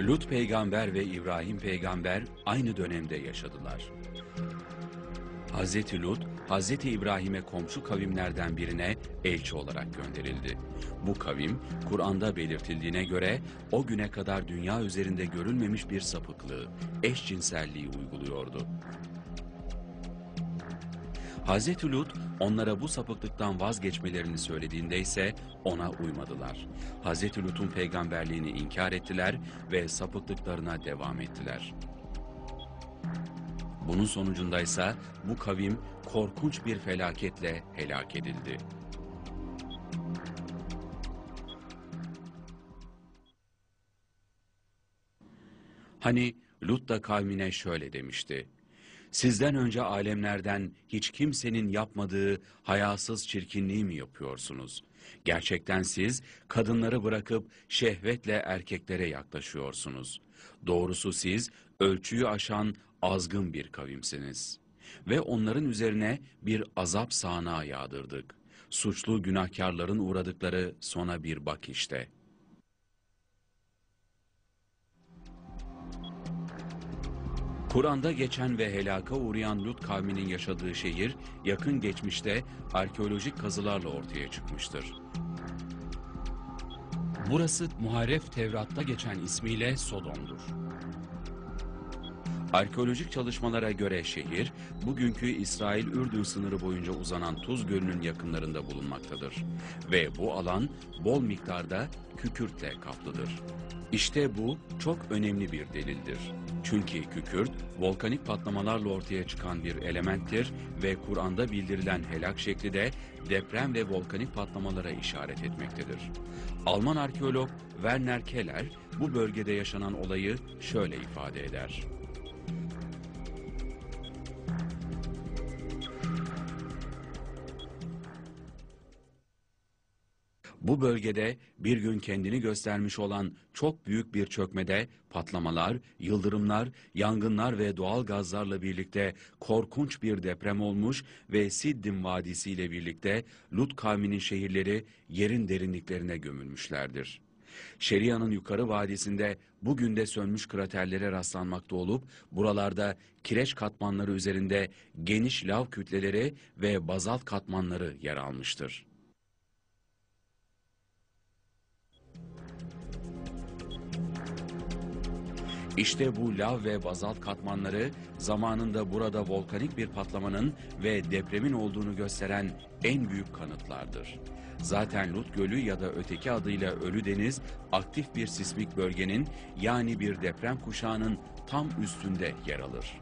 Lut peygamber ve İbrahim peygamber aynı dönemde yaşadılar. Hz. Lut, Hz. İbrahim'e komşu kavimlerden birine elçi olarak gönderildi. Bu kavim, Kur'an'da belirtildiğine göre o güne kadar dünya üzerinde görülmemiş bir sapıklığı, eşcinselliği uyguluyordu. Hazreti Lut onlara bu sapıklıktan vazgeçmelerini söylediğinde ise ona uymadılar. Hazreti Lut'un peygamberliğini inkar ettiler ve sapıklıklarına devam ettiler. Bunun sonucunda ise bu kavim korkunç bir felaketle helak edildi. Hani Lut da kavmine şöyle demişti. Sizden önce alemlerden hiç kimsenin yapmadığı hayasız çirkinliği mi yapıyorsunuz? Gerçekten siz kadınları bırakıp şehvetle erkeklere yaklaşıyorsunuz. Doğrusu siz ölçüyü aşan azgın bir kavimsiniz. Ve onların üzerine bir azap sağanağı yağdırdık. Suçlu günahkarların uğradıkları sona bir bak işte.'' Kur'an'da geçen ve helaka uğrayan Lut kavminin yaşadığı şehir yakın geçmişte arkeolojik kazılarla ortaya çıkmıştır. Burası Muharref Tevrat'ta geçen ismiyle Sodom'dur. Arkeolojik çalışmalara göre şehir, bugünkü İsrail-Ürdün sınırı boyunca uzanan Tuz Gölü'nün yakınlarında bulunmaktadır. Ve bu alan bol miktarda kükürtle kaplıdır. İşte bu çok önemli bir delildir. Çünkü kükürt, volkanik patlamalarla ortaya çıkan bir elementtir ve Kur'an'da bildirilen helak şekli de deprem ve volkanik patlamalara işaret etmektedir. Alman arkeolog Werner Keller bu bölgede yaşanan olayı şöyle ifade eder. Bu bölgede bir gün kendini göstermiş olan çok büyük bir çökmede patlamalar, yıldırımlar, yangınlar ve doğal gazlarla birlikte korkunç bir deprem olmuş ve Siddim Vadisi ile birlikte Lut kavminin şehirleri yerin derinliklerine gömülmüşlerdir. Şeria'nın yukarı vadisinde bugün de sönmüş kraterlere rastlanmakta olup buralarda kireç katmanları üzerinde geniş lav kütleleri ve bazalt katmanları yer almıştır. İşte bu lav ve bazalt katmanları zamanında burada volkanik bir patlamanın ve depremin olduğunu gösteren en büyük kanıtlardır. Zaten Lut Gölü ya da öteki adıyla Ölü Deniz aktif bir sismik bölgenin yani bir deprem kuşağının tam üstünde yer alır.